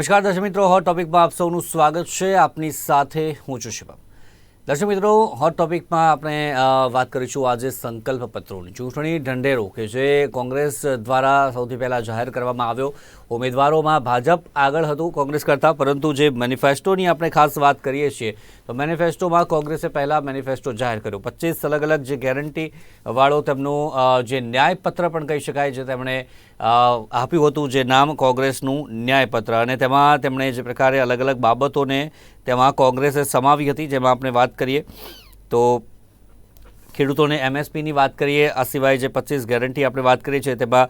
નમસ્કાર દર્શક મિત્રો હોટ ટોપિકમાં આપ સૌનું સ્વાગત છે. આપની સાથે હું છું શિવમ દર્શક મિત્રો હોટ ટોપિકમાં આપણે વાત કરીશું આજે સંકલ્પ પત્રોની. ચૂંટણી ઢંઢેરો કે જે કોંગ્રેસ દ્વારા સૌથી પહેલાં જાહેર કરવામાં આવ્યો ઉમેદવારોમાં ભાજપ આગળ હતું, કોંગ્રેસ કરતાં, પરંતુ જે મેનિફેસ્ટોની આપણે ખાસ વાત કરીએ છીએ, તો મેનિફેસ્ટોમાં કોંગ્રેસે પહેલાં મેનિફેસ્ટો જાહેર કર્યો. પચીસ અલગ અલગ જે ગેરંટી વાળો તેમનું જે ન્યાયપત્ર પણ કહી શકાય, જે તેમણે આપ્યું હતું, જે નામ કોંગ્રેસનું ન્યાયપત્ર. અને તેમાં તેમણે જે પ્રકારે અલગ અલગ બાબતોને તેમાં કોંગ્રેસે સમાવી હતી, જેમાં આપણે વાત કરીએ, તો ખેડૂતોને એમએસપીની વાત કરીએ, આ સિવાય જે પચીસ ગેરંટી આપણે વાત કરીએ છીએ તેમાં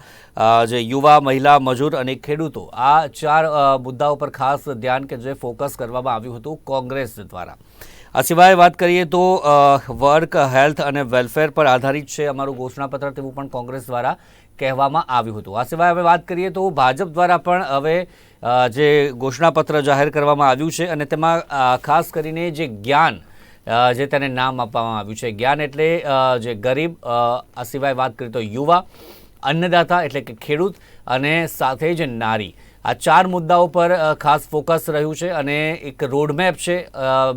જે યુવા, મહિલા, મજૂર અને ખેડૂતો, આ ચાર મુદ્દાઓ પર ખાસ ધ્યાન કે જે ફોકસ કરવામાં આવ્યું હતું કોંગ્રેસ દ્વારા. આ સિવાય વાત કરીએ તો વર્ક, હેલ્થ અને વેલફેર પર આધારિત છે અમારું ઘોષણાપત્ર તેવું પણ કોંગ્રેસ દ્વારા કહેવામાં આવ્યું હતું. આ સિવાય હવે વાત કરીએ તો ભાજપ દ્વારા પણ હવે જે ઘોષણાપત્ર જાહેર કરવામાં આવ્યું છે અને તેમાં ખાસ કરીને જે જ્ઞાન જે તેને નામ આપવામાં આવ્યું છે. જ્ઞાન એટલે જે ગરીબ આ સિવાય વાત કરીએ તો યુવા, અન્નદાતા એટલે કે ખેડૂત અને સાથે જ નારી. આ ચાર મુદ્દાઓ પર ખાસ ફોકસ રહ્યું છે અને એક રોડમેપ છે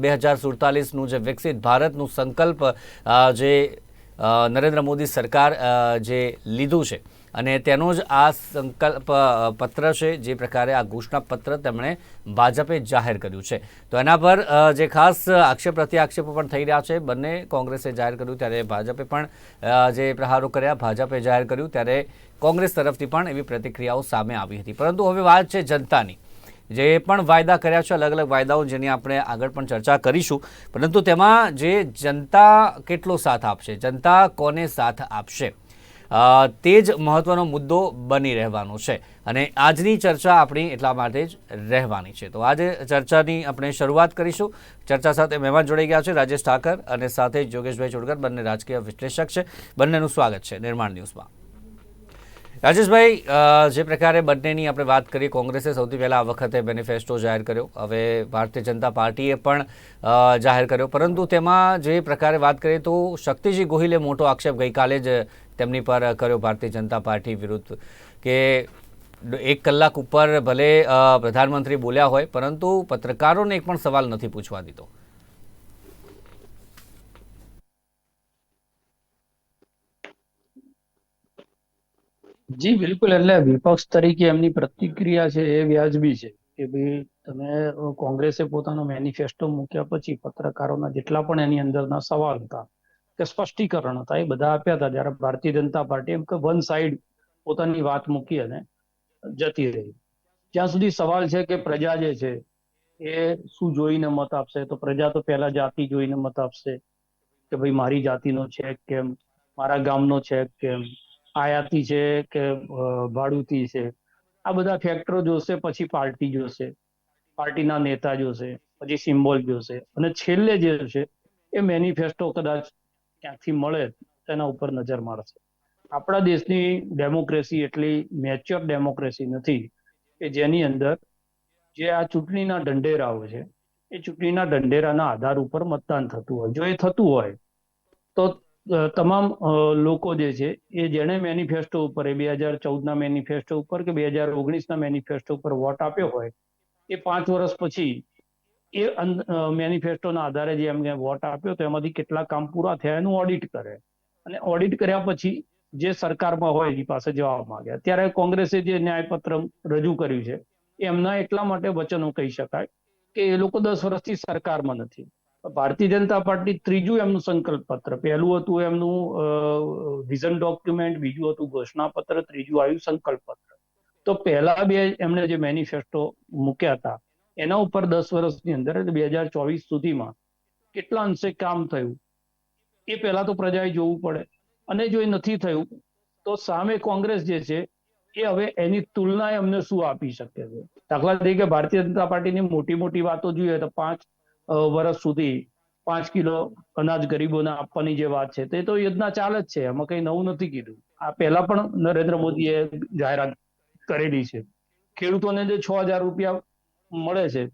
બે હજાર સુડતાલીસનું જે વિકસિત ભારતનું સંકલ્પ જે નરેન્દ્ર મોદી સરકાર જે લીધું છે. અને તેનો જ આ સંકલ્પ પત્ર છે, જે પ્રકારે આ ઘોષણાપત્ર તેમણે ભાજપે જાહેર કર્યું છે. તો એના પર જે ખાસ આક્ષેપ, પ્રત્યાક્ષેપો પણ થઈ રહ્યા છે. બંને કોંગ્રેસે જાહેર કર્યું, ત્યારે ભાજપે પણ જે પ્રહારો કર્યા, ભાજપે જાહેર કર્યું, ત્યારે કોંગ્રેસ તરફથી પણ એવી પ્રતિક્રિયાઓ સામે આવી હતી. પરંતુ હવે વાત છે જનતાની. જે પણ વાયદા કર્યા છે અલગ અલગ વાયદાઓ જેની આપણે આગળ પણ ચર્ચા કરીશું. પરંતુ તેમાં જે જનતા કેટલો સાથ આપશે? જનતા કોને સાથ આપશે? તે જ મહત્વનો મુદ્દો બની રહેવાનો છે. અને આજની ચર્ચા આપણી એટલા માટે જ રહેવાની છે. તો આજે ચર્ચાની આપણે શરૂઆત કરીશું. ચર્ચા સાથે મહેમાન જોડાઈ ગયા છે રાજેશ ઠાકર અને સાથે યોગેશભાઈ ચોડકર, બંને રાજકીય વિશ્લેષક છે. બંનેનું સ્વાગત છે નિર્માણ ન્યૂઝમાં. રાજેશભાઈ જે પ્રકારે બંનેની આપણે વાત કરીએ, કોંગ્રેસે સૌથી પહેલાં આ વખતે મેનિફેસ્ટો જાહેર કર્યો. હવે ભારતીય જનતા પાર્ટીએ પણ જાહેર કર્યો. પરંતુ તેમાં જે પ્રકારે વાત કરીએ તો શક્તિજી ગોહિલે મોટો આક્ષેપ ગઈકાલે જ તેમની પર કર્યો ભારતીય જનતા પાર્ટી વિરુદ્ધ, કે એક કલાક ઉપર ભલે પ્રધાનમંત્રી બોલ્યા હોય, પરંતુ પત્રકારોને એક પણ સવાલ નથી પૂછવા દીધો. જી, બિલકુલ, એટલે વિપક્ષ તરીકે એમની પ્રતિક્રિયા છે એ વ્યાજબી છે, કે ભાઈ તમે કોંગ્રેસે પોતાનો મેનિફેસ્ટો મૂક્યા પછી પત્રકારોના જેટલા પણ એની અંદરના સવાલ હતા કે સ્પષ્ટીકરણ હતા, એ બધા આપ્યા હતા જ્યારે ભારતીય જનતા પાર્ટી એમ કે વન સાઈડ પોતાની વાત મૂકી અને જતી રહી. જ્યાં સુધી સવાલ છે કે પ્રજા જે છે, એ શું જોઈને મત આપશે? તો પ્રજા તો પહેલા જાતિ જોઈને મત આપશે કે ભાઈ મારી જાતિનો છે કેમ? મારા ગામનો છે કેમ? આયાતી છે કે ભાડુતી છે? આ બધા ફેક્ટરો જોશે, પછી પાર્ટી જોશે, પાર્ટીના નેતા જોશે, પછી સિમ્બોલ જોશે. અને છેલ્લે જે છે, એ મેનિફેસ્ટો કદાચ ક્યાંકથી મળે તેના ઉપર નજર મારશે. આપણા દેશની ડેમોક્રેસી એટલી મેચ્યોર ડેમોક્રેસી નથી કે જેની અંદર જે આ ચૂંટણીના ઢંઢેરાઓ છે, એ ચૂંટણીના ઢંઢેરાના આધાર ઉપર મતદાન થતું હોય. જો એ થતું હોય, તો તમામ લોકો જે છે, એ જેણે મેનિફેસ્ટો ઉપર, એ બે હજાર ચૌદના મેનિફેસ્ટો ઉપર કે બે હજાર ઓગણીસના મેનિફેસ્ટો ઉપર વોટ આપ્યો હોય, એ પાંચ વર્ષ પછી એ મેનિફેસ્ટોના આધારે જે એમને વોટ આપ્યો તો એમાંથી કેટલા કામ પૂરા થયા એનું ઓડિટ કરે. અને ઓડિટ કર્યા પછી જે સરકારમાં હોય એની પાસે જવાબ માંગે. અત્યારે કોંગ્રેસે જે ન્યાયપત્ર રજૂ કર્યું છે, એમના એટલા માટે વચનો કહી શકાય કે એ લોકો દસ વર્ષથી સરકારમાં નથી. ભારતીય જનતા પાર્ટી ત્રીજું એમનું સંકલ્પ પત્ર પહેલું હતું એમનું વિઝન ડોક્યુમેન્ટ બીજું હતું ઘોષણાપત્ર, ત્રીજું આવ્યું સંકલ્પ પત્ર તો પહેલા બે એમણે જે મેનિફેસ્ટો મૂક્યા હતા એના ઉપર દસ વર્ષની અંદર એટલે બે હજાર ચોવીસ સુધીમાં કેટલા અંશે કામ થયું? એ પહેલા તો પ્રજાએ જોવું પડે. અને જો એ નથી થયું, તો સામે કોંગ્રેસ જે છે, એ હવે એની તુલના અમને શું આપી શકે છે? દાખલા તરીકે ભારતીય જનતા પાર્ટીની મોટી મોટી વાતો જોઈએ તો પાંચ વર્ષ સુધી પાંચ કિલો અનાજ ગરીબોને આપવાની જે વાત છે, તે તો યોજના ચાલે જ છે. એમાં કઈ નવું નથી કીધું. આ પહેલા પણ નરેન્દ્ર મોદીએ જાહેરાત કરેલી છે. ખેડૂતોને જે છ હજાર રૂપિયા મળે છે.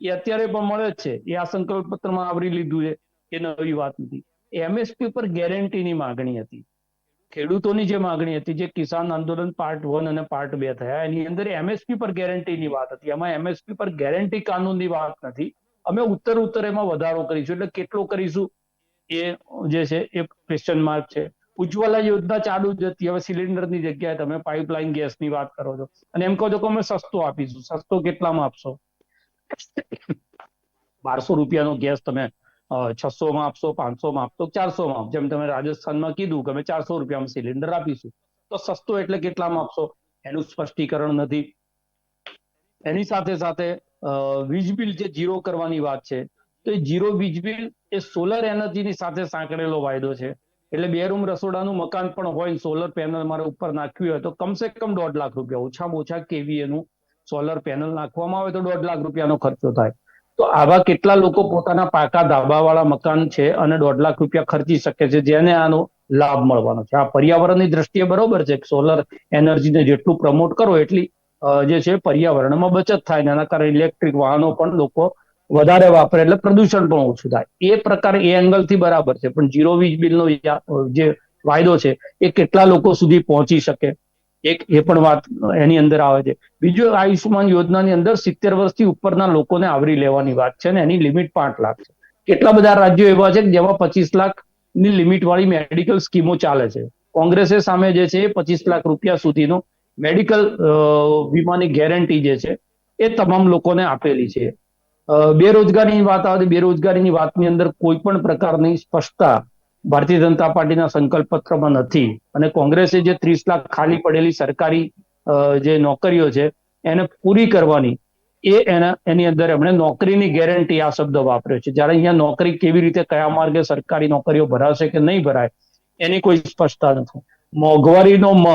એ અત્યારે પણ મળે જ છે. એ આ સંકલ્પ પત્રમાં આવરી લીધું છે એ નવી વાત નથી. એમએસપી પર ગેરંટીની માગણી હતી. ખેડૂતોની જે માગણી હતી, જે કિસાન આંદોલન પાર્ટ વન અને પાર્ટ બે થયા, એની અંદર એમએસપી પર ગેરંટીની વાત હતી. એમાં એમએસપી પર ગેરંટી કાનૂનની વાત નથી. અમે ઉત્તર ઉત્તર એમાં વધારો કરીશું. એટલે કેટલો કરીશું? એ જે છે, એ ક્વેશ્ચન માર્ક છે. ઉજ્જવલા યોજના ચાલુ જ હતી. હવે સિલિન્ડરની જગ્યાએ તમે પાઇપલાઇન ગેસની વાત કરો છો. અને એમ કહો છો કે અમે સસ્તો આપીશું. સસ્તો કેટલામાં આપશો? બારસો રૂપિયાનો ગેસ તમે છસો આપશો પાંચસો આપશો ચારસો માં જેમ તમે રાજસ્થાનમાં કીધું કે અમે ચારસો રૂપિયામાં સિલિન્ડર આપીશું. તો સસ્તો એટલે કેટલામાં આપશો? એનું સ્પષ્ટીકરણ નથી. એની સાથે સાથે વીજ બિલ જે જીરો કરવાની વાત છે, તો એ જીરો વીજ બિલ એ સોલર એનર્જીની સાથે સાંકળેલો વાયદો છે. એટલે બે રૂમ રસોડાનું મકાન પણ હોય સોલર પેનલ મારે ઉપર નાખવી હોય તો કમસે કમ દોઢ લાખ રૂપિયા, ઓછામાં ઓછા કેવીએ નું સોલર પેનલ નાખવામાં આવે તો દોઢ લાખ રૂપિયાનો ખર્ચો થાય. તો આવા કેટલા લોકો પોતાના પાકા ધાબાવાળા મકાન છે અને દોઢ લાખ રૂપિયા ખર્ચી શકે છે જેને આનો લાભ મળવાનો છે. આ પર્યાવરણની દ્રષ્ટિએ બરોબર છે કે સોલર એનર્જીને જેટલું પ્રમોટ કરો એટલી જે છે પર્યાવરણમાં બચત થાય એના કારણે ઇલેક્ટ્રિક વાહનો પણ લોકો વધારે વાપરે એટલે પ્રદૂષણ પણ ઓછું થાય. એ પ્રકાર એ એંગલથી બરાબર છે. પણ ઝીરો વીજ બિલનો જે વાયદો છે, એ કેટલા લોકો સુધી પહોંચી શકે? એક એ પણ વાત એની અંદર આવે છે. બીજું આયુષ્યમાન યોજનાની અંદર સિત્તેર વર્ષથી ઉપરના લોકોને આવરી લેવાની વાત છે ને એની લિમિટ પાંચ લાખ છે. કેટલા બધા રાજ્યો એવા છે જેમાં પચીસ લાખની લિમિટ વાળી મેડિકલ સ્કીમો ચાલે છે? કોંગ્રેસે સામે જે છે એ પચીસ લાખ રૂપિયા સુધીનો મેડિકલ વીમાની ગેરંટી જે છે, એ તમામ લોકોને આપેલી છે. બેરોજગારીની વાત આવે તો બેરોજગારીની વાતની અંદર કોઈ પણ પ્રકારની સ્પષ્ટતા ભારતીય જનતા પાર્ટીના સંકલ્પ પત્રમાં નથી. અને કોંગ્રેસે જે ત્રીસ લાખ ખાલી પડેલી સરકારી જે નોકરીઓ છે, એને પૂરી કરવાની, એ એના, એની અંદર એમણે નોકરીની ગેરંટી આ શબ્દ વાપર્યો છે. જ્યારે અહીંયા નોકરી કેવી રીતે, કયા માર્ગે સરકારી નોકરીઓ ભરાશે કે નહીં ભરાય, એની કોઈ સ્પષ્ટતા નથી. મોંઘવારીનો મ,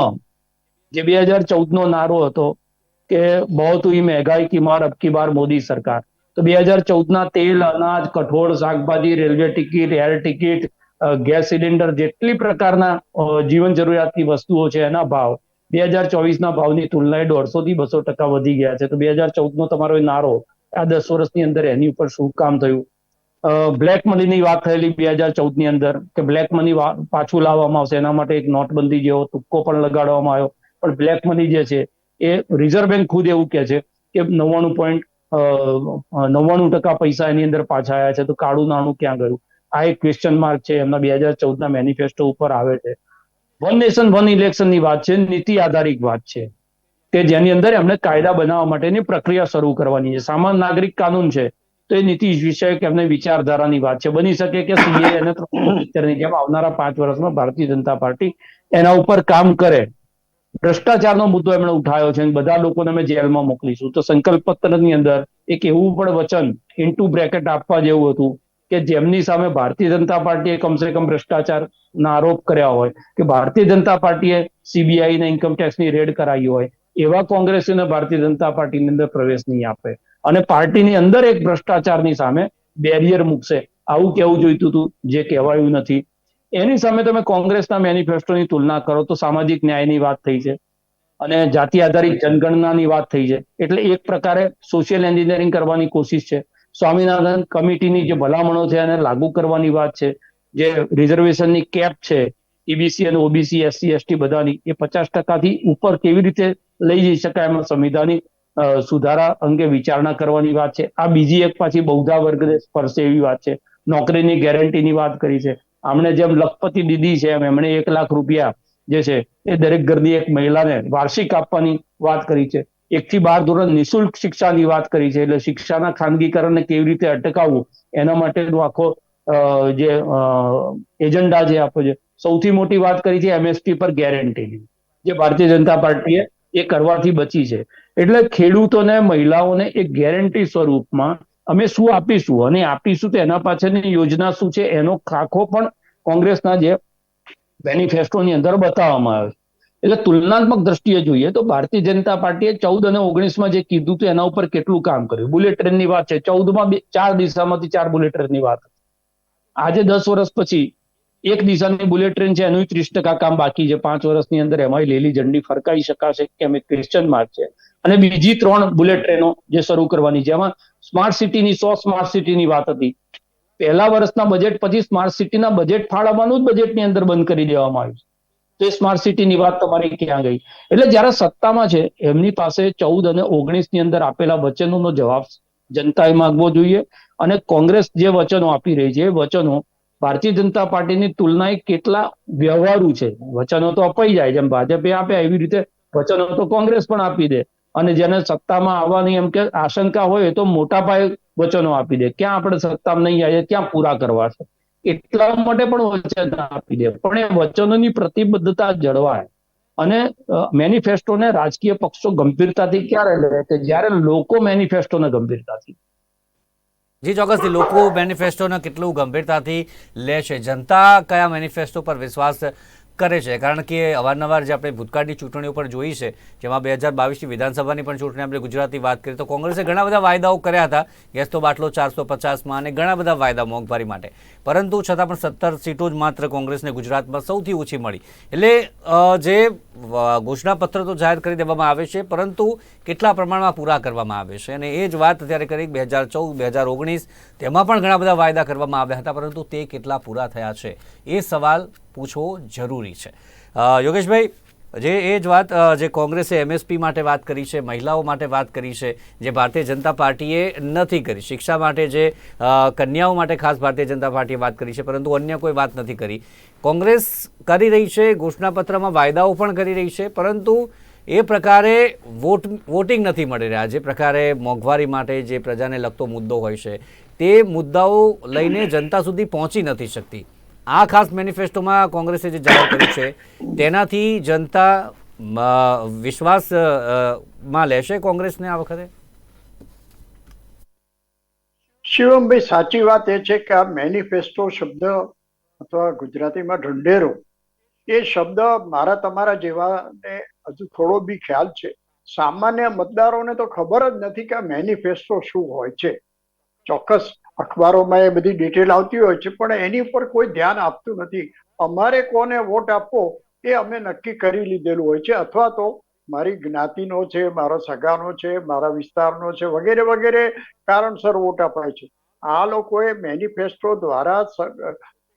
જે બે હજાર ચૌદ નો નારો હતો કે બહુ હુઈ મહેંગાઈ કી માર અબકી બાર મોદી સરકાર તો બે હજાર ચૌદના તેલ, અનાજ, કઠોળ, શાકભાજી, railway ticket air ticket gas cylinder જેટલી પ્રકારના જીવન જરૂરિયાતની વસ્તુઓ છે એના ભાવ બે હજાર ચોવીસના ભાવની તુલનાએ દોઢસો બસો ટકા વધી ગયા છે. તો બે હજાર ચૌદનો તમારો નારો આ દસ વર્ષની અંદર એની ઉપર શું કામ થયું? બ્લેક મનીની વાત થયેલી બે હજાર ચૌદની અંદર કે બ્લેક મની પાછું લાવવામાં આવશે એના માટે એક નોટબંધી જેવો તુક્કો પણ લગાડવામાં આવ્યો. પણ બ્લેક મની જે છે એ રિઝર્વ બેંક ખુદ એવું કે છે કે નવ્વાણું પોઈન્ટ નવ્વાણું ટકા પૈસા એની અંદર પાછા આવ્યા છે. તો કાળું નાણું ક્યાં ગયું? આ એક ક્વેશ્ચન માર્ક છે. એમના બે હજાર ચૌદ ના મેનિફેસ્ટો ઉપર આવે છે. વન નેશન વન ઇલેક્શનની વાત છે. નીતિ આધારિત વાત છે. કે જેની અંદર એમને કાયદા બનાવવા માટેની પ્રક્રિયા શરૂ કરવાની છે. સામાન્ય નાગરિક કાનૂન છે. તો એ નીતિ વિષયક એમને વિચારધારાની વાત છે. બની શકે કે સીએ અને જેમ આવનારા પાંચ વર્ષમાં ભારતીય જનતા પાર્ટી એના ઉપર કામ કરે. ભ્રષ્ટાચારનો મુદ્દો એમણે ઉઠાવ્યો છે બધા લોકોને અમે જેલમાં મોકલીશું. તો સંકલ્પ પત્રની અંદર એક એવું પણ વચન ઇન્ટુ બ્રેકેટ આપવા જેવું હતું કે જેમની સામે ભારતીય જનતા પાર્ટીએ કમસે કમ ભ્રષ્ટાચારના આરોપ કર્યા હોય, કે ભારતીય જનતા પાર્ટીએ સીબીઆઈ ને ઇન્કમટેક્સની રેડ કરાવી હોય, એવા કોંગ્રેસીને ભારતીય જનતા પાર્ટીની અંદર પ્રવેશ નહીં આપે. અને પાર્ટીની અંદર એક ભ્રષ્ટાચારની સામે બેરિયર મૂકશે. આવું કેવું જોઈતું હતું, જે કહેવાયું નથી. એની સામે તમે કોંગ્રેસના મેનિફેસ્ટોની તુલના કરો તો સામાજિક ન્યાયની વાત થઈ છે અને જાતિ આધારિત જનગણનાની વાત થઈ છે. એટલે એક પ્રકારે સોશિયલ એન્જિનિયરિંગ કરવાની કોશિશ છે. સ્વામિનાથન કમિટીની જે ભલામણો છે એને લાગુ કરવાની વાત છે. જે રિઝર્વેશનની કેપ છે ઈબીસી અને ઓબીસી એસસી એસટી બધાની, એ પચાસ ટકાથી ઉપર કેવી રીતે લઈ જઈ શકાય એમાં સંવિધાનિક સુધારા અંગે વિચારણા કરવાની વાત છે. આ બીજી એક પાછી બૌદ્ધા વર્ગને સ્પર્શે એવી વાત છે. નોકરીની ગેરંટીની વાત કરી છે. આમણે જેમ લખપતિ દીદી છે એમ એમણે એક લાખ રૂપિયા જે છે એ દરેક ઘરની એક મહિલાને વાર્ષિક આપવાની વાત કરી છે. એક થી બાર ધોરણ નિઃશુલ્ક શિક્ષાની વાત કરી છે. એટલે શિક્ષાના ખાનગીકરણને કેવી રીતે અટકાવવું એના માટેનો આખો જે એજન્ડા જે આપો છે સૌથી મોટી વાત કરી છે એમએસપી પર ગેરંટીની. જે ભારતીય જનતા પાર્ટીએ એ કરવાથી બચી છે. એટલે ખેડૂતોને, મહિલાઓને એક ગેરંટી સ્વરૂપમાં અમે શું આપીશું? અને આપીશું તો એના પાછળની યોજના શું છે? એનો ખાખો પણ કોંગ્રેસના જે મેનિફેસ્ટોની અંદર બતાવવામાં આવે એટલે તુલનાત્મક દ્રષ્ટિએ જોઈએ તો ભારતીય જનતા પાર્ટીએ ચૌદ અને ઓગણીસમાં જે કીધું હતું એના ઉપર કેટલું કામ કર્યું? બુલેટ ટ્રેનની વાત છે. ચૌદમાં ચાર દિશામાંથી ચાર બુલેટ ટ્રેનની વાત. આજે દસ વર્ષ પછી એક દિશાની બુલેટ ટ્રેન છે, એનું ત્રીસ ટકા કામ બાકી છે. પાંચ વર્ષની અંદર એમાં લીલી ઝંડી ફરકાઈ શકાશે કેમ એક ક્વેશ્ચન માર્ક છે. અને બીજી ત્રણ બુલેટ ટ્રેનો જે શરૂ કરવાની છે. એમાં સ્માર્ટ સિટીની સો સ્માર્ટ સિટીની વાત હતી. પહેલા વર્ષના બજેટ પછી સ્માર્ટ સિટીના બજેટ ફાળવવાનું જ બજેટની અંદર બંધ કરી દેવામાં આવ્યું તો એ સ્માર્ટ સિટીની વાત તમારી ક્યાં ગઈ? એટલે જ્યારે સત્તામાં છે, એમની પાસે ચૌદ અને ઓગણીસની અંદર આપેલા વચનોનો જવાબ જનતાએ માંગવો જોઈએ અને કોંગ્રેસ જે વચનો આપી રહી છે, એ વચનો ભારતીય જનતા પાર્ટીની તુલનાએ કેટલા વ્યવહારુ છે? વચનો તો અપાઈ જાય, જેમ ભાજપે આપે એવી રીતે વચનો તો કોંગ્રેસ પણ આપી દે. અને જેને સત્તામાં આવવાની એમ કે આશંકા હોય તો મોટા પાયે વચનો આપી દે. ક્યાં આપણે સત્તામાં નહીં આવીએ, ક્યાં પૂરા કરવા છે? એટલા માટે પણ વચન આપી દે. પણ એ વચનોની પ્રતિબદ્ધતા જળવાય. અને મેનિફેસ્ટોને રાજકીય પક્ષો ગંભીરતાથી ક્યારે લે? કે જ્યારે લોકો મેનિફેસ્ટોને ગંભીરતાથી. જી, ચોક્કસથી. લોકો મેનિફેસ્ટોને કેટલું ગંભીરતાથી લે છે? જનતા કયા મેનિફેસ્ટો પર વિશ્વાસ કરે છે, કારણ કે અવારનવાર જે આપણે ભૂતકાળની ચૂંટણીઓ પર જોઈ છે, જેમાં બે હજાર બાવીસની વિધાનસભાની પણ ચૂંટણી આપણે ગુજરાતની વાત કરીએ, તો કોંગ્રેસે ઘણા બધા વાયદાઓ કર્યા હતા. ગેસનો બાટલો ચારસો પચાસમાં અને ઘણા બધા વાયદા મોંઘવારી માટે. પરંતુ છતાં પણ સત્તર સીટો જ માત્ર કોંગ્રેસને ગુજરાતમાં સૌથી ઓછી મળી. એટલે જે ઘોષણાપત્ર તો જાહેર કરી દેવામાં આવે છે, પરંતુ કેટલા પ્રમાણમાં પૂરા કરવામાં આવે છે? અને એ જ વાત અત્યારે કરી બે હજાર ચૌદ, બે હજાર ઓગણીસ, તેમાં પણ ઘણા બધા વાયદા કરવામાં આવ્યા હતા, પરંતુ તે કેટલા પૂરા થયા છે? એ સવાલ પૂછવો જરૂરી છે. યોગેશભાઈ, જે એ જ વાત જે કોંગ્રેસે એમએસપી માટે વાત કરી છે, મહિલાઓ માટે વાત કરી છે, જે ભારતીય જનતા પાર્ટીએ નથી કરી. શિક્ષા માટે જે કન્યાઓ માટે ખાસ ભારતીય જનતા પાર્ટીએ વાત કરી છે, પરંતુ અન્ય કોઈ વાત નથી કરી. કોંગ્રેસ કરી રહી છે, ઘોષણાપત્રમાં વાયદાઓ પણ કરી રહી છે, પરંતુ એ પ્રકારે વોટ, વોટિંગ નથી મળી રહ્યા. જે પ્રકારે મોંઘવારી માટે જે પ્રજાને લગતો મુદ્દો હોય છે, તે મુદ્દાઓ લઈને જનતા સુધી પહોંચી નથી શકતી. આ ખાસ મેનિફેસ્ટોમાં કોંગ્રેસે જે જાહેર કર્યું છે, તેનાથી જનતા વિશ્વાસમાં લેશે કોંગ્રેસને આ વખતે? શિવમભાઈ, સાચી વાત એ છે કે આ મેનિફેસ્ટો શબ્દ અથવા ગુજરાતીમાં ઢંઢેરો, એ શબ્દ મારા તમારા જેવાને હજુ થોડો બી ખ્યાલ છે. સામાન્ય મતદારોને તો ખબર જ નથી કે આ મેનિફેસ્ટો શું હોય છે. ચોક્કસ અખબારોમાં એ બધી ડિટેલ આવતી હોય છે, પણ એની ઉપર કોઈ ધ્યાન આપતું નથી. અમારે કોને વોટ આપવો એ અમે નક્કી કરી લીધેલું હોય છે, અથવા તો મારી જ્ઞાતિનો છે, મારા સગાનો છે, મારા વિસ્તારનો છે, વગેરે વગેરે કારણસર વોટ અપાય છે. આ લોકોએ મેનિફેસ્ટો દ્વારા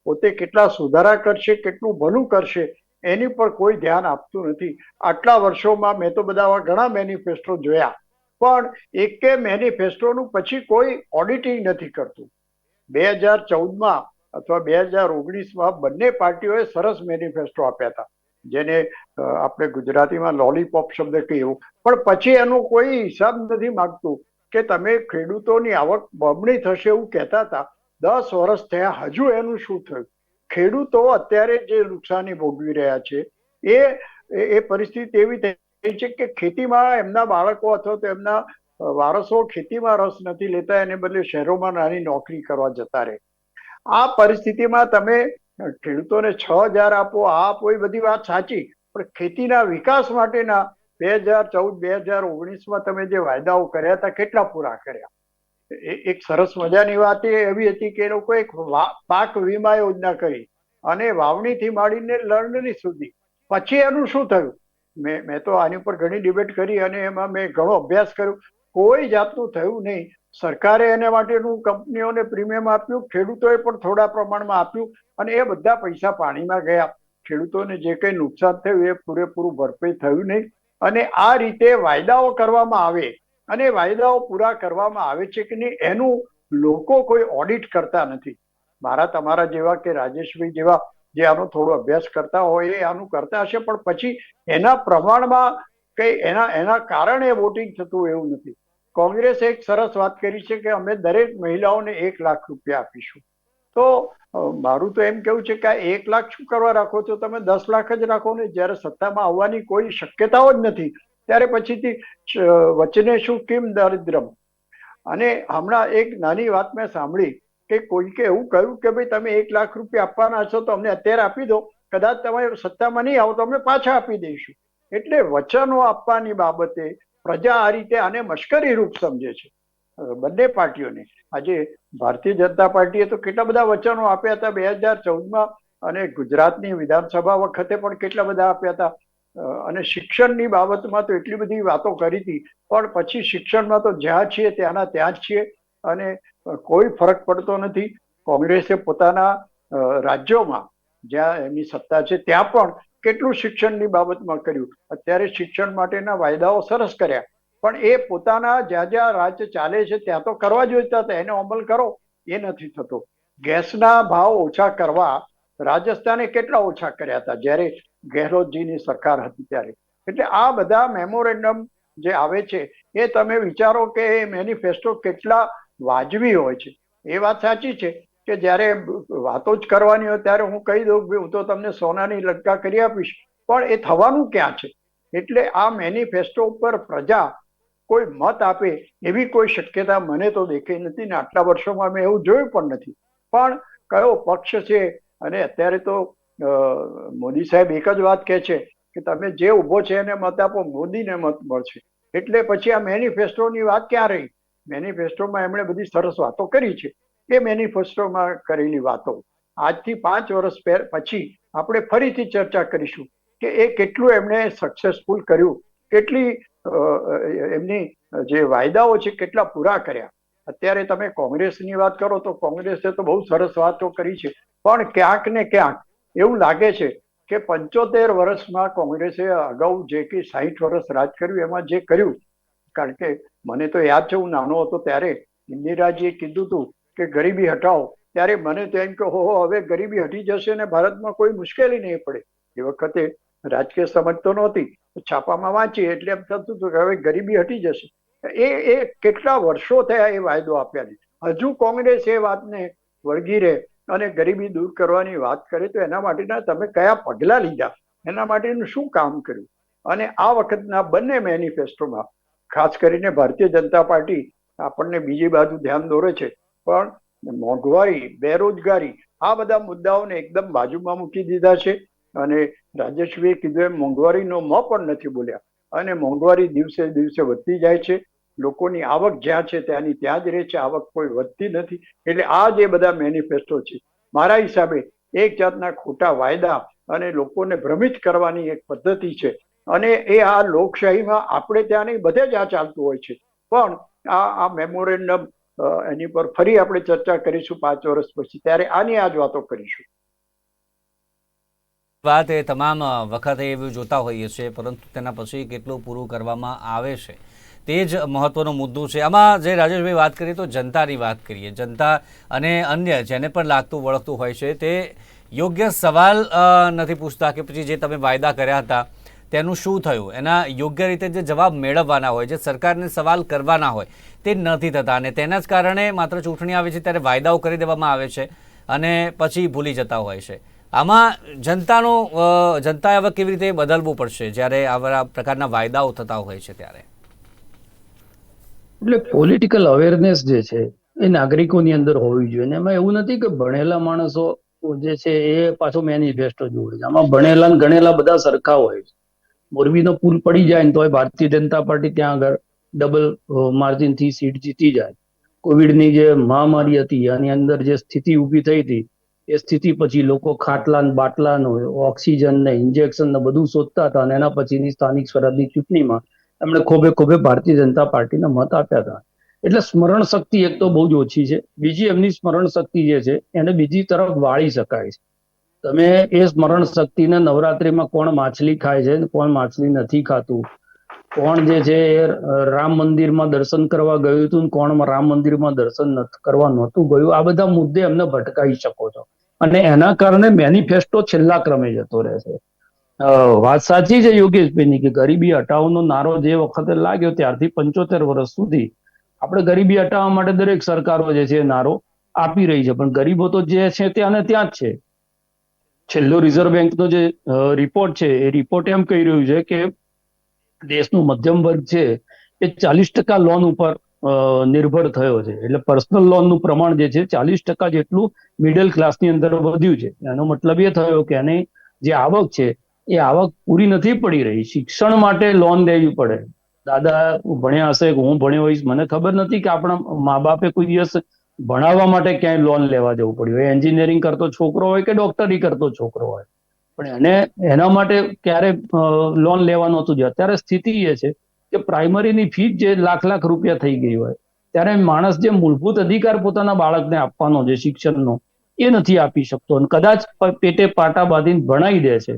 પોતે કેટલા સુધારા કરશે, કેટલું ભલું કરશે, એની પર કોઈ ધ્યાન આપતું નથી. આટલા વર્ષોમાં મેં તો બધા ઘણા મેનિફેસ્ટો જોયા. પણ એકે મેનિફેસ્ટોનું પછી કોઈ ઓડિટિંગ નથી કરતું. બે હજાર ચૌદમાં અથવા બે હજાર ઓગણીસમાં બંને પાર્ટીઓએ સરસ મેનિફેસ્ટો આપ્યા હતા. જેને આપણે ગુજરાતીમાં લોલીપોપ શબ્દ કહ્યું પણ પછી એનો કોઈ હિસાબ નથી માંગતું કે તમે ખેડૂતોની આવક બમણી થશે એવું કહેતા હતા. દસ વર્ષ થયા હજુ એનું શું થયું? ખેડૂતો અત્યારે જે નુકસાની ભોગવી રહ્યા છે, એ, એ- પરિસ્થિતિ એવી થઈ છે કે ખેતીમાં એમના બાળકો અથવા તો એમના વારસો ખેતીમાં રસ નથી લેતા, એને બદલે શહેરોમાં નાની નોકરી કરવા જતા રહે. આ પરિસ્થિતિમાં તમે ખેડૂતોને છ હજાર આપો, આ આપો, એ બધી વાત સાચી. પણ ખેતીના વિકાસ માટેના બે હજાર ચૌદ, બે હજાર ઓગણીસમાં તમે જે વાયદાઓ કર્યા હતા, કેટલા પૂરા કર્યા? એ- એક સરસ મજાની વાત એ એવી હતી કે એ લોકો એક પાક વીમા યોજના કરી અને વાવણીથી માંડીને લણણી સુધી. પછી એનું શું થયું? મેં મેં તો આની ઉપર ઘણી ડિબેટ કરી અને એમાં મેં ઘણો અભ્યાસ કર્યો. કોઈ જાતનું થયું નહીં. સરકારે એને માટેનું કંપનીઓને પ્રીમિયમ આપ્યું, ખેડૂતોએ પણ થોડા પ્રમાણમાં આપ્યું અને એ બધા પૈસા પાણીમાં ગયા. ખેડૂતોને જે કંઈ નુકસાન થયું એ પૂરેપૂરું ભરપાઈ થયું નહીં. અને આ રીતે વાયદાઓ કરવામાં આવે અને વાયદાઓ પૂરા કરવામાં આવે છે કે નહીં, એનું લોકો કોઈ ઓડિટ કરતા નથી. મારા, તમારા જેવા કે રાજેશભાઈ જેવા જે આનો થોડો અભ્યાસ કરતા હોય એ આનું કરતા હશે, પણ પછી એના પ્રમાણમાં કઈ એના એના કારણે વોટિંગ થતું એવું નથી. કોંગ્રેસે એક સરસ વાત કરી છે કે અમે દરેક મહિલાઓને એક લાખ રૂપિયા આપીશું. તો મારું તો એમ કેવું છે કે આ એક લાખ શું કરવા રાખો છો? તમે દસ લાખ જ રાખો ને જ્યારે સત્તામાં આવવાની કોઈ શક્યતાઓ જ નથી, ત્યારે પછીથી વચને શું? કેમ દારિદ્રમ. અને હમણાં એક નાની વાત મેં સાંભળી. કે કોઈકે એવું કહ્યું કે ભાઈ તમે એક લાખ રૂપિયા આપવાના છો તો અમને અત્યારે આપી દો. કદાચ તમે સત્તામાં નહીં આવો તો અમે પાછા આપી દઈશું. એટલે વચનો આપવાની બાબતે પ્રજા આ રીતે આને મશ્કરી રૂપ સમજે છે. બંને પાર્ટીઓને. આજે ભારતીય જનતા પાર્ટીએ તો કેટલા બધા વચનો આપ્યા હતા બે હજાર ચૌદમાં અને ગુજરાતની વિધાનસભા વખતે પણ કેટલા બધા આપ્યા હતા. અને શિક્ષણની બાબતમાં તો એટલી બધી વાતો કરી હતી. પણ પછી શિક્ષણમાં તો જ્યાં છીએ ત્યાંના ત્યાં જ છીએ. અને કોઈ ફરક પડતો નથી. કોંગ્રેસે પોતાના રાજ્યોમાં જ્યાં એમની સત્તા છે, ત્યાં પણ કેટલું શિક્ષણની બાબતમાં કર્યું. અત્યારે શિક્ષણ માટેના વાયદાઓ સરસ કર્યા. પણ એ પોતાના જ્યાં જ્યાં રાજ્ય ચાલે છે, ત્યાં તો કરવા જોઈતા હતા. એનો અમલ કરો. એ નથી થતો. ગેસના ભાવ ઓછા કરવા રાજસ્થાને કેટલા ઓછા કર્યા હતા? જ્યારે ગેહલોતજીની સરકાર હતી ત્યારે. એટલે આ બધા મેમોરેન્ડમ જે આવે છે, એ તમે વિચારો કે એ મેનિફેસ્ટો કેટલા વાજબી હોય છે. એ વાત સાચી છે કે જ્યારે વાતો જ કરવાની હોય ત્યારે હું કહી દઉં કે હું તો તમને સોનાની લંકા કરી આપીશ, પણ એ થવાનું ક્યાં છે? એટલે આ મેનિફેસ્ટો ઉપર પ્રજા કોઈ મત આપે એવી કોઈ શક્યતા મને તો દેખાઈ નથી ને આટલા વર્ષોમાં મેં એવું જોયું પણ નથી. પણ કયો પક્ષ છે? અને અત્યારે તો મોદી સાહેબ એક જ વાત કહે છે કે તમે જે ઊભો છે એને મત આપો, મોદીને મત મળશે. એટલે પછી આ મેનિફેસ્ટોની વાત ક્યાં રહી? મેનિફેસ્ટોમાં એમણે બધી સરસ વાતો કરી છે. એ મેનિફેસ્ટોમાં કરેલી વાતો. આજથી પાંચ વર્ષ પછી આપણે ફરીથી ચર્ચા કરીશું કે એ કેટલું એમણે સક્સેસફુલ કર્યું, કેટલી એમની જે વાયદાઓ છે કેટલા પૂરા કર્યા. અત્યારે તમે કોંગ્રેસની વાત કરો તો કોંગ્રેસે તો બહુ સરસ વાતો કરી છે, પણ ક્યાંક ને ક્યાંક એવું લાગે છે કે પંચોતેર વર્ષમાં કોંગ્રેસે અગાઉ જે કે સાહીઠ વર્ષ રાજ કર્યું, એમાં જે કર્યું કારણ કે મને તો યાદ છે, હું નાનો હતો ત્યારે ઇન્દિરાજીએ કીધું હતું કે ગરીબી હટાવો ત્યારે મને તો એમ કે, હો હવે ગરીબી હટી જશે ને ભારતમાં કોઈ મુશ્કેલી નહીં પડે. એ વખતે રાજકીય સમજ નહોતી. છાપામાં વાંચી એટલે એમ થતું હતું કે હવે ગરીબી હટી જશે. એ એ કેટલા વર્ષો થયા એ વાયદો આપ્યાને હજુ કોંગ્રેસ એ વાતને વળગી રહે અને ગરીબી દૂર કરવાની વાત કરે તો એના માટેના તમે કયા પગલાં લીધા? એના માટેનું શું કામ કર્યું? અને આ વખતના બંને મેનિફેસ્ટોમાં ખાસ કરીને ભારતીય જનતા પાર્ટી આપણને બીજી બાજુ ધ્યાન દોરે છે. પણ મોંઘવારી, બેરોજગારી, આ બધા મુદ્દાઓને એકદમ બાજુમાં મૂકી દીધા છે અને રાજેશભાઈએ કીધું એમ, મોંઘવારીનો મ પણ નથી બોલ્યા. અને મોંઘવારી દિવસે દિવસે વધતી જાય છે. લોકોની આવક જ્યાં છે ત્યાંની ત્યાં જ રહે છે. આવક કોઈ વધતી નથી. એટલે આ જે બધા મેનિફેસ્ટો છે, મારા હિસાબે એક જાતના ખોટા વાયદા અને લોકોને ભ્રમિત કરવાની એક પદ્ધતિ છે. અને એ આ લોકશાહીમાં આપણે ત્યાં નહીં, બધે જ આ ચાલતું હોય છે. પણ આ આ મેમોરેન્ડમ એની પર ફરી આપણે ચર્ચા કરીશું પાંચ વર્ષ પછી, ત્યારે આની આ જ વાતો કરીશું. વાત એ તમામ વખતે એવું જોતા હોઈએ છીએ, પરંતુ તેના પછી કેટલું પૂરું કરવામાં આવે છે, તે જ મહત્વનો મુદ્દો છે. આમાં જે રાજેશભાઈ વાત કરીએ તો જનતાની વાત કરીએ. જનતા અને અન્ય જેને પણ લાગતું, વળગતું હોય છે, તે યોગ્ય સવાલ નથી પૂછતા કે પછી જે તમે વાયદા કર્યા હતા તેનું શું થયું? એના યોગ્ય રીતે જે જવાબ મેળવવાના હોય, જે સરકારને સવાલ કરવાના હોય, તે નથી થતા. અને તેના જ કારણે માત્ર ચૂંટણી આવે છે ત્યારે વાયદાઓ કરી દેવામાં આવે છે અને પછી ભૂલી જતા હોય છે. આમાં જનતાનો જનતાએ હવે કેવી રીતે બદલવું પડશે જ્યારે આવા પ્રકારના વાયદાઓ થતા હોય છે ત્યારે? એટલે પોલિટિકલ અવેરનેસ જે છે એ નાગરિકોની અંદર હોવી જોઈએ. અને એમાં એવું નથી કે ભણેલા માણસો જે છે એ પાછો મેનિફેસ્ટો જોડે છે. આમાં ભણેલા ને ગણેલા બધા સરખા હોય છે. મોરબીનો પુલ પડી જાય ને તોય ભારતીય જનતા પાર્ટી ત્યાં આગળ ડબલ માર્જિનથી સીટ જીતી જાય. કોવિડની જે મહામારી હતી, આની અંદર જે સ્થિતિ ઊભી થઈ હતી, એ સ્થિતિ પછી લોકો ખાટલા ને બાટલા નો ઓક્સિજન ને ઇન્જેક્શન ને બધું શોધતા હતા અને એના પછીની સ્થાનિક સ્વરાજની ચૂંટણીમાં એમણે ખોબે ખોબે ભારતીય જનતા પાર્ટીને મત આપ્યા હતા. એટલે સ્મરણ શક્તિ એક તો બહુ જ ઓછી છે. બીજી એમની સ્મરણ શક્તિ જે છે, એને બીજી તરફ વાળી શકાય છે. તમે એ સ્મરણ શક્તિને નવરાત્રીમાં કોણ માછલી ખાય છે? કોણ માછલી નથી ખાતું? કોણ જે છે એ રામ મંદિરમાં દર્શન કરવા ગયું હતું કોણ રામ મંદિરમાં દર્શન કરવા નહોતું ગયું? આ બધા મુદ્દે એમને ભટકાઈ શકો છો. અને એના કારણે મેનિફેસ્ટો છેલ્લા ક્રમે જતો રહેશે વાત સાચી છે યોગેશભાઈની કે ગરીબી હટાવનો નારો જે વખતે લાગ્યો ત્યારથી પંચોતેર વર્ષ સુધી આપણે ગરીબી હટાવવા માટે દરેક સરકારો જે છે એ નારો આપી રહી છે. પણ ગરીબો તો જે છે ત્યાં ને ત્યાં જ છે. છેલ્લો રિઝર્વ બેંકનો જે રિપોર્ટ છે, એ રિપોર્ટ એમ કહી રહ્યું છે કે દેશનું મધ્યમ વર્ગ છે, એ ચાલીસ ટકા લોન ઉપર નિર્ભર થયો છે. એટલે પર્સનલ લોનનું પ્રમાણ જે છે, ચાલીસ ટકા જેટલું મિડલ ક્લાસની અંદર વધ્યું છે. એનો મતલબ એ થયો કે એની જે આવક છે, એ આવક પૂરી નથી પડી રહી. શિક્ષણ માટે લોન લેવી પડે. દાદા ભણ્યા હશે હું ભણ્યો હોઈશ, મને ખબર નથી કે આપણા મા બાપે કોઈ દિવસ ભણાવવા માટે ક્યાંય લોન લેવા જવું પડ્યું હોય. એન્જિનિયરિંગ કરતો છોકરો હોય કે ડોક્ટરી કરતો છોકરો હોય. પણ એને, એના માટે ક્યારે લોન લેવાનું હતું? જે અત્યારે સ્થિતિ એ છે કે પ્રાઇમરીની ફી જે લાખ લાખ રૂપિયા થઈ ગઈ હોય, ત્યારે માણસ જે મૂળભૂત અધિકાર પોતાના બાળકને આપવાનો છે શિક્ષણનો, એ નથી આપી શકતો. અને કદાચ પેટે પાટા બાંધીને ભણાવી દે છે,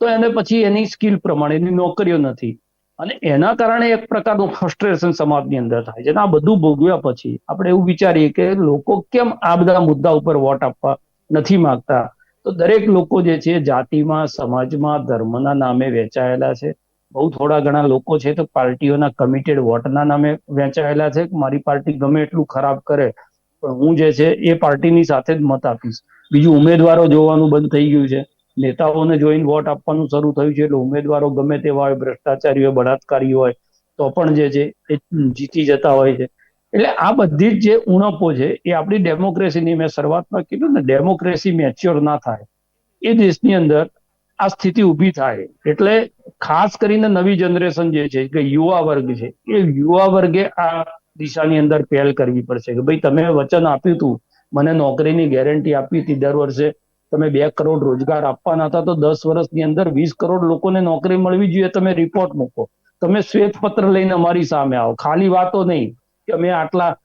તો એને પછી એની સ્કિલ પ્રમાણે, એની નોકરીઓ નથી. અને એના કારણે એક પ્રકારનું ફ્રસ્ટ્રેશન સમાજની અંદર થાય છે. આ બધું ભોગવ્યા પછી આપણે એવું વિચારીએ કે લોકો કેમ આ બધા મુદ્દા ઉપર વોટ આપવા નથી માંગતા? તો દરેક લોકો જે છે જાતિમાં, સમાજમાં, ધર્મના નામે વેચાયેલા છે. બહુ થોડા ઘણા લોકો છે તો પાર્ટીઓના કમિટેડ વોટના નામે વેચાયેલા છે મારી પાર્ટી ગમે એટલું ખરાબ કરે, પણ હું જે છે એ પાર્ટીની સાથે જ મત આપીશ. બીજું ઉમેદવારો જોવાનું બંધ થઈ ગયું છે. નેતાઓને જોઈને વોટ આપવાનું શરૂ થયું છે એટલે ઉમેદવારો ગમે તેવા હોય, ભ્રષ્ટાચારી હોય, બળાત્કારી હોય, તો પણ જે છે એ જીતી જતા હોય છે. એટલે આ બધી જ જે ઉણપો છે એ આપણી ડેમોક્રેસીની મેં શરૂઆતમાં કીધું ને, ડેમોક્રેસી મેચ્યોર ના થાય. એ દેશની અંદર આ સ્થિતિ ઊભી થાય. એટલે ખાસ કરીને નવી જનરેશન જે છે, કે યુવા વર્ગ છે, એ યુવા વર્ગે આ દિશાની અંદર પહેલ કરવી પડશે કે ભાઈ તમે વચન આપ્યું હતું મને નોકરીની ગેરંટી આપી હતી દર વર્ષે તમે બે કરોડ રોજગાર આપવાના હતા, તો દસ વર્ષની અંદર વીસ કરોડ લોકોને નોકરી મળવી જોઈએ, તમે રિપોર્ટ મૂકો. તમે શ્વેતપત્ર લઈને અમારી સામે આવો. ખાલી વાતો નહીં કે અમે આટલા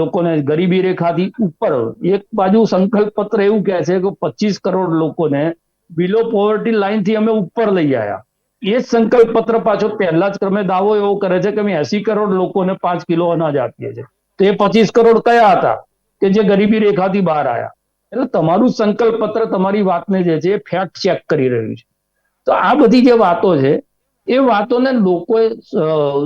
લોકોને ગરીબી રેખાથી ઉપર એક બાજુ સંકલ્પ પત્ર એવું કહે છે કે પચીસ કરોડ લોકોને બિલો પોવર્ટી લાઈનથી અમે ઉપર લઈ આવ્યા એ જ સંકલ્પ પત્ર પાછો પહેલા જ ક્રમે દાવો એવો કરે છે કે અમે એસી કરોડ લોકોને પાંચ કિલો અનાજ આપીએ છીએ. તો એ પચીસ કરોડ કયા હતા? કે જે ગરીબી રેખાથી બહાર આવ્યા એટલે તમારું સંકલ્પ પત્ર તમારી વાતને જે છે ફેક્ટ ચેક કરી રહ્યું છે. તો આ બધી જે વાતો છે, એ વાતોને લોકોએ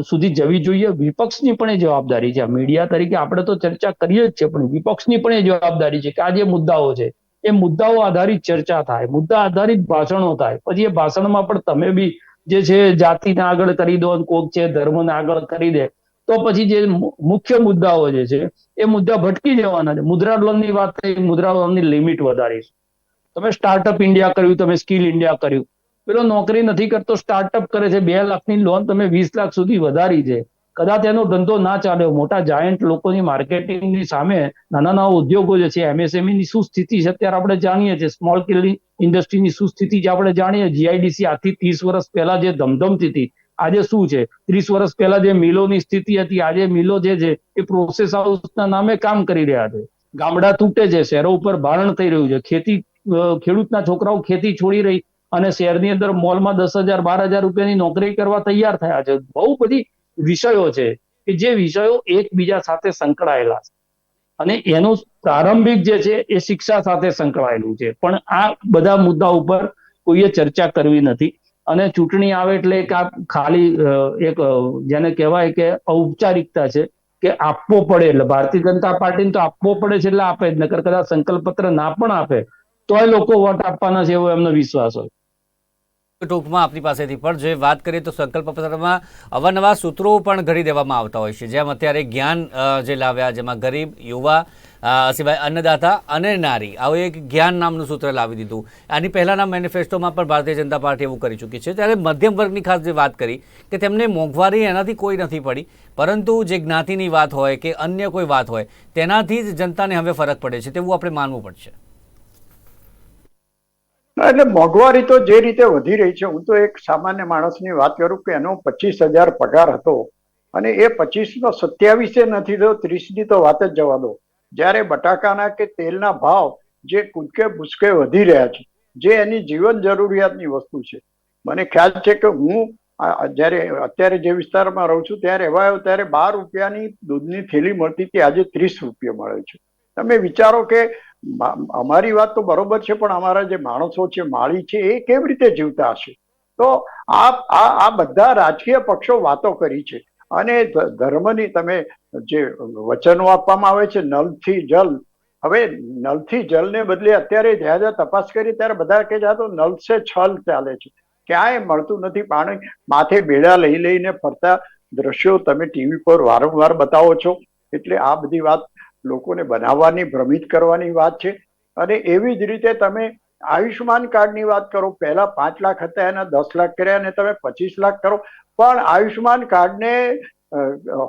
સુધી જવી જોઈએ. વિપક્ષની પણ એ જવાબદારી છે. મીડિયા તરીકે આપણે તો ચર્ચા કરીએ જ છે પણ વિપક્ષની પણ એ જવાબદારી છે કે આ જે મુદ્દાઓ છે, એ મુદ્દાઓ આધારિત ચર્ચા થાય, મુદ્દા આધારિત ભાષણો થાય. પછી એ ભાષણમાં પણ તમે બી જે છે જાતિને આગળ કરી દો, કોક છે ધર્મને આગળ કરી દે. તો પછી જે મુખ્ય મુદ્દાઓ જે છે, એ મુદ્દા ભટકી જવાના છે. મુદ્રા લોનની વાત થઈ, મુદ્રા લોનની લિમિટ વધારીશું તમે સ્ટાર્ટઅપ ઇન્ડિયા કર્યું, તમે સ્કિલ ઇન્ડિયા કર્યું. પેલો નોકરી નથી કરતો સ્ટાર્ટઅપ કરે છે, બે લાખની લોન તમે વીસ લાખ સુધી વધારી છે. કદાચ એનો ધંધો ના ચાલ્યો મોટા જાયન્ટ લોકોની માર્કેટિંગની સામે નાના નાના ઉદ્યોગો જે છે MSME ની શું સ્થિતિ છે, અત્યારે આપણે જાણીએ છીએ. સ્મોલ સ્કેલ ઇન્ડસ્ટ્રીની શું સ્થિતિ છે, આપણે જાણીએ જીઆઈડીસી આજથી ત્રીસ વર્ષ પહેલા જે ધમધમતી હતી આજે શું છે? ત્રીસ વર્ષ પહેલા જે મિલોની સ્થિતિ હતી, આજે મિલો જે છે, એ પ્રોસેસ હાઉસના નામે કામ કરી રહ્યા છે. ગામડા તૂટે છે, શહેરો ઉપર ભારણ થઈ રહ્યું છે. ખેતી ખેડૂતના છોકરાઓ ખેતી છોડી રહી અને શહેરની અંદર મોલમાં દસ હજાર, બાર હજાર રૂપિયાની નોકરી કરવા તૈયાર થયા છે. બહુ બધી વિષયો છે કે જે વિષયો એકબીજા સાથે સંકળાયેલા છે. અને એનું પ્રારંભિક જે છે, એ શિક્ષા સાથે સંકળાયેલું છે. પણ આ બધા મુદ્દા ઉપર કોઈએ ચર્ચા કરવી નથી. અને ચૂંટણી આવે એટલે એક આ ખાલી એક જેને કહેવાય કે ઔપચારિકતા છે કે આપવો પડે એટલે ભારતીય જનતા પાર્ટીને તો આપવો પડે છે એટલે આપે જ. નકર કદાચ સંકલ્પ પત્ર ના પણ આપે, તોય લોકો વોટ આપવાના છે એવો એમનો વિશ્વાસ હોય. ટૂંકમાં આપની પાસેથી પણ જે વાત કરીએ તો સંકલ્પ પત્રમાં અવારનવાર સૂત્રો પણ ઘડી દેવામાં આવતા હોય છે. જેમ અત્યારે જ્ઞાન જે લાવ્યા, જેમાં ગરીબ, યુવા સિવાય અન્નદાતા અને નારી. આવું એક જ્ઞાન નામનું સૂત્ર લાવી દીધું. આની પહેલાંના મેનિફેસ્ટોમાં પણ ભારતીય જનતા પાર્ટી એવું કરી ચૂકી છે. ત્યારે મધ્યમ વર્ગની ખાસ જે વાત કરી કે તેમને મોંઘવારી એનાથી કોઈ નથી પડી, પરંતુ જે જ્ઞાતિની વાત હોય કે અન્ય કોઈ વાત હોય, તેનાથી જ જનતાને હવે ફરક પડે છે તેવું આપણે માનવું પડશે. એટલે મોંઘવારી તો જે રીતે વધી રહી છે, હું તો એક સામાન્ય માણસની વાત કરું કે એનો પચીસ હજાર પગાર હતો અને એ પચીસ નો સત્યાવીસે નથી તો ત્રીસની તો વાત જ જવા દો. જ્યારે બટાકાના કે તેલના ભાવ જે કૂદકે ભૂસકે વધી રહ્યા છે, જે એની જીવન જરૂરિયાતની વસ્તુ છે. મને ખ્યાલ છે કે હું જ્યારે અત્યારે જે વિસ્તારમાં રહું છું, ત્યાં એવા આવ્યો ત્યારે બાર રૂપિયાની દૂધની થેલી મળતી હતી, આજે ત્રીસ રૂપિયા મળે છે. તમે વિચારો કે અમારી વાત તો બરોબર છે, પણ અમારા જે માણસો છે, માળી છે, એ કેવી રીતે જીવતા હશે? તો આ આ બધા રાજકીય પક્ષો વાતો કરી છે. અને ધર્મની તમે જે વચનો આપવામાં આવે છે, નલથી જલ. હવે નલથી જલને બદલે અત્યારે જ્યાં જ્યાં તપાસ કરી ત્યારે બધા કે જ્યાં તો નલ સે છલ ચાલે છે. ક્યાંય મળતું નથી પાણી. માથે બેડા લઈ લઈને ફરતા દ્રશ્યો તમે ટીવી પર વારંવાર બતાવો છો. એટલે આ બધી વાત લોકોને બનાવવાની, ભ્રમિત કરવાની વાત છે. અને એવી જ રીતે તમે આયુષ્માન કાર્ડની વાત કરો, પહેલા પાંચ લાખ હતા, એના દસ લાખ કર્યા અને તમે પચીસ લાખ કરો. પણ આયુષ્યમાન કાર્ડને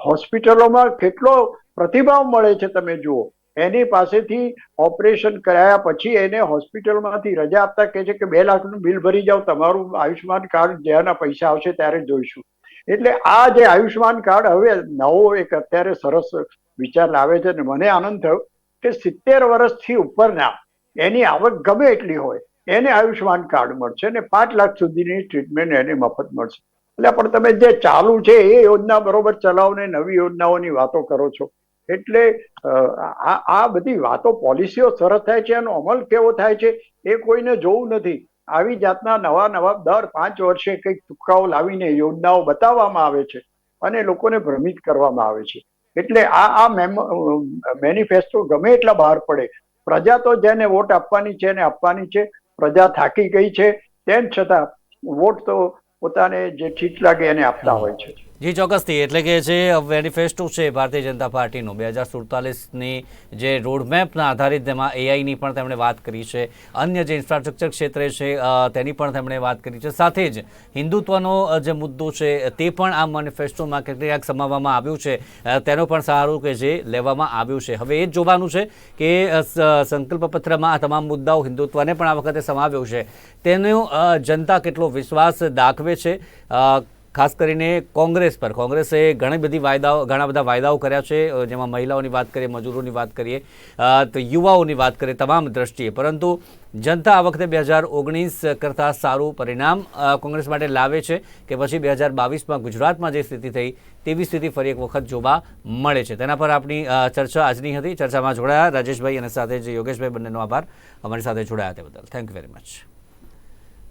હોસ્પિટલોમાં કેટલો પ્રતિભાવ મળે છે તમે જુઓ. એની પાસેથી ઓપરેશન કરાયા પછી એને હોસ્પિટલમાંથી રજા આપતા કહે છે કે બે લાખનું બિલ ભરી જાઓ, તમારું આયુષ્યમાન કાર્ડ જ્યાંના પૈસા આવશે ત્યારે જોઈશું. એટલે આ જે આયુષ્યમાન કાર્ડ હવે નવો એક અત્યારે સરસ વિચાર લાવે છે અને મને આનંદ થયો કે સિત્તેર વર્ષથી ઉપરના એની આવક ગમે એટલી હોય, એને આયુષ્યમાન કાર્ડ મળશે અને પાંચ લાખ સુધીની ટ્રીટમેન્ટ એને મફત મળશે. એટલે પણ તમે જે ચાલુ છે એ યોજના બરોબર ચલાવો ને નવી યોજનાઓની વાતો કરો છો. એટલે આ આ બધી વાતો પોલિસીઓ સરસ થાય છે, એનો અમલ કેવો થાય છે, એ કોઈને જોવું નથી. આવી જાતના નવા નવા દર પાંચ વર્ષે કંઈક ટુકાઓ લાવીને યોજનાઓ બતાવવામાં આવે છે અને લોકોને ભ્રમિત કરવામાં આવે છે. એટલે આ આ મેનિફેસ્ટો ગમે એટલા બહાર પડે પ્રજા તો જેને વોટ આપવાની છે એને આપવાની છે પ્રજા થાકી ગઈ છે તેમ છતાં વોટ તો પોતાને જે ઠીક લાગે એને આપતા હોય છે. જી ચોક્કસથી. એટલે કે જે મેનિફેસ્ટો છે ભારતીય જનતા પાર્ટીનું બે હજાર સુડતાલીસની જે રોડમેપના આધારિત તેમાં એઆઈની પણ તેમણે વાત કરી છે. અન્ય જે ઇન્ફ્રાસ્ટ્રક્ચર ક્ષેત્રે છે તેની પણ તેમણે વાત કરી છે. સાથે જ હિન્દુત્વનો જે મુદ્દો છે તે પણ આ મેનિફેસ્ટોમાં ક્યાંક સમાવવામાં આવ્યું છે. તેનો પણ સહારો કે જે લેવામાં આવ્યું છે. હવે એ જ જોવાનું છે કે અ, સ- સંકલ્પ પત્રમાં આ તમામ મુદ્દાઓ હિન્દુત્વને પણ આ વખતે સમાવ્યો છે. તેનો જનતા કેટલો વિશ્વાસ દાખવે છે? ખાસ કરીને કોંગ્રેસ પર. કોંગ્રેસે ઘણી બધી વાયદાઓ, ઘણા બધા વાયદાઓ કર્યા છે. જેમાં મહિલાઓની વાત કરીએ, મજૂરોની વાત કરીએ તો યુવાઓની વાત કરીએ તમામ દ્રષ્ટિએ. પરંતુ જનતા આ વખતે બે હજાર ઓગણીસ કરતાં સારું પરિણામ કોંગ્રેસ માટે લાવે છે કે પછી બે હજાર બાવીસમાં ગુજરાતમાં જે સ્થિતિ થઈ, તેવી સ્થિતિ ફરી એક વખત જોવા મળે છે. તેના પર આપણી ચર્ચા આજની હતી. ચર્ચામાં જોડાયા રાજેશભાઈ અને સાથે જ યોગેશભાઈ, બંનેનો આભાર. અમારી સાથે જોડાયા તે બદલ. Thank you very much